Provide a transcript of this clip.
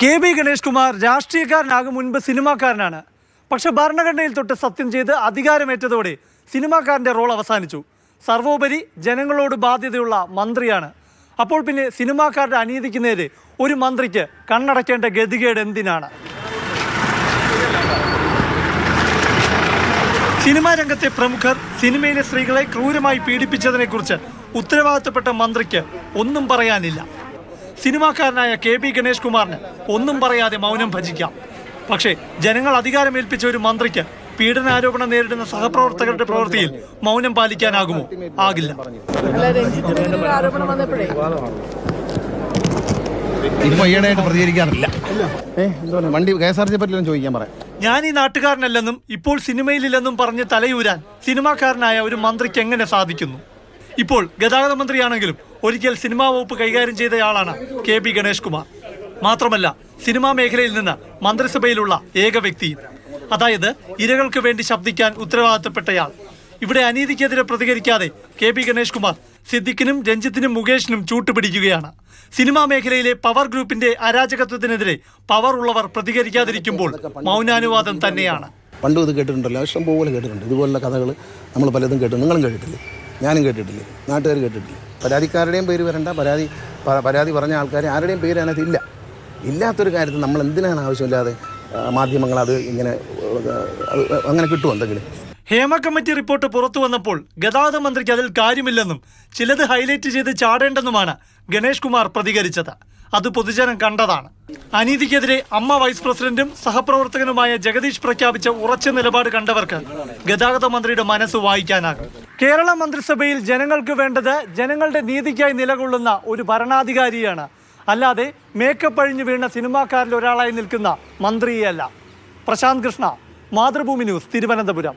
K B Ganesh Kumar രാഷ്ട്രീയക്കാരനാകും മുൻപ് സിനിമാക്കാരനാണ്. പക്ഷെ ഭരണഘടനയിൽ തൊട്ട് സത്യം ചെയ്ത് അധികാരമേറ്റതോടെ സിനിമാക്കാരന്റെ റോൾ അവസാനിച്ചു. സർവോപരി ജനങ്ങളോട് ബാധ്യതയുള്ള മന്ത്രിയാണ്. അപ്പോൾ പിന്നെ സിനിമാക്കാരുടെ അനീതിക്ക് നേരെ ഒരു മന്ത്രിക്ക് കണ്ണടയ്ക്കേണ്ട ഗതികേട് എന്തിനാണ്? സിനിമാ രംഗത്തെ പ്രമുഖർ സിനിമയിലെ സ്ത്രീകളെ ക്രൂരമായി പീഡിപ്പിച്ചതിനെക്കുറിച്ച് ഉത്തരവാദിത്തപ്പെട്ട മന്ത്രിക്ക് ഒന്നും പറയാനില്ല. സിനിമാക്കാരനായ കെ പി ഗണേഷ് കുമാറിന് ഒന്നും പറയാതെ മൗനം ഭജിക്കാം. പക്ഷേ ജനങ്ങൾ അധികാരമേൽപ്പിച്ച ഒരു മന്ത്രിക്ക് പീഡനാരോപണം നേരിടുന്ന സഹപ്രവർത്തകരുടെ പ്രവൃത്തിയിൽ മൗനം പാലിക്കാനാകുമോ? ആകില്ല. ഇപ്പൊ ഈയിടെയായിട്ട് പ്രതികരിക്കാറില്ല. വണ്ടി കെ എസ് ആർ ചോദിക്കാൻ പറയാം. ഞാൻ ഈ നാട്ടുകാരനല്ലെന്നും ഇപ്പോൾ സിനിമയിലില്ലെന്നും പറഞ്ഞ് തലയൂരാൻ സിനിമാക്കാരനായ ഒരു മന്ത്രിക്ക് എങ്ങനെ സാധിക്കുന്നു? ഇപ്പോൾ ഗതാഗത മന്ത്രിയാണെങ്കിലും ഒരിക്കൽ സിനിമാ വകുപ്പ് കൈകാര്യം ചെയ്തയാളാണ് കെ പി ഗണേഷ് കുമാർ. മാത്രമല്ല സിനിമാ മേഖലയിൽ നിന്ന് മന്ത്രിസഭയിലുള്ള ഏക വ്യക്തിയും അതായത് ഇരകൾക്ക് വേണ്ടി ശബ്ദിക്കാൻ ഉത്തരവാദിത്തപ്പെട്ടയാൾ. ഇവിടെ അനീതിക്കെതിരെ പ്രതികരിക്കാതെ കെ പി ഗണേഷ് കുമാർ സിദ്ദിഖിനും രഞ്ജിത്തിനും മുകേഷിനും ചൂട്ടുപിടിക്കുകയാണ്. സിനിമാ മേഖലയിലെ പവർ ഗ്രൂപ്പിന്റെ അരാജകത്വത്തിനെതിരെ പവർ ഉള്ളവർ പ്രതികരിക്കാതിരിക്കുമ്പോൾ മൗനാനുവാദം തന്നെയാണ്. പണ്ടും ഇത് കേട്ടിട്ടുണ്ടല്ലോ ഇഷ്ടം പോലെ കേട്ടിട്ടുണ്ട്. ഇതുപോലുള്ള കഥകൾ നമ്മൾ പലതും കേട്ടു. നിങ്ങളും കേട്ടിട്ടില്ലേ? ഞാനും കേട്ടിട്ടില്ല. നാട്ടുകാർ കേട്ടിട്ടില്ല. പരാതിക്കാരുടെയും പേര് വരണ്ട. പരാതി പരാതി പറഞ്ഞ ആൾക്കാർ ആരുടെയും പേര് അതിനകത്ത് ഇല്ല. ഇല്ലാത്തൊരു കാര്യത്തിൽ നമ്മൾ എന്തിനാണ് ആവശ്യമില്ലാതെ മാധ്യമങ്ങൾ അത് ഇങ്ങനെ അങ്ങനെ കിട്ടുമോ എന്തെങ്കിലും? ഹേമ കമ്മിറ്റി റിപ്പോർട്ട് പുറത്തു വന്നപ്പോൾ ഗതാഗത മന്ത്രിക്ക് അതിൽ കാര്യമില്ലെന്നും ചിലത് ഹൈലൈറ്റ് ചെയ്ത് ചാടേണ്ടെന്നുമാണ് ഗണേഷ് കുമാർ പ്രതികരിച്ചത്. അത് പൊതുജനം കണ്ടതാണ്. അനീതിക്കെതിരെ അമ്മ വൈസ് പ്രസിഡന്റും സഹപ്രവർത്തകനുമായ ജഗദീഷ് പ്രഖ്യാപിച്ച ഉറച്ച നിലപാട് കണ്ടവർക്ക് ഗതാഗത മന്ത്രിയുടെ മനസ്സ് വായിക്കാനാകും. കേരള മന്ത്രിസഭയിൽ ജനങ്ങൾക്ക് വേണ്ടത് ജനങ്ങളുടെ നീതിക്കായി നിലകൊള്ളുന്ന ഒരു ഭരണാധികാരിയാണ്. അല്ലാതെ മേക്കപ്പ് അഴിഞ്ഞു വീണ സിനിമാക്കാരിൽ ഒരാളായി നിൽക്കുന്ന മന്ത്രിയല്ല പ്രശാന്ത് കൃഷ്ണ മാതൃഭൂമി ന്യൂസ് തിരുവനന്തപുരം.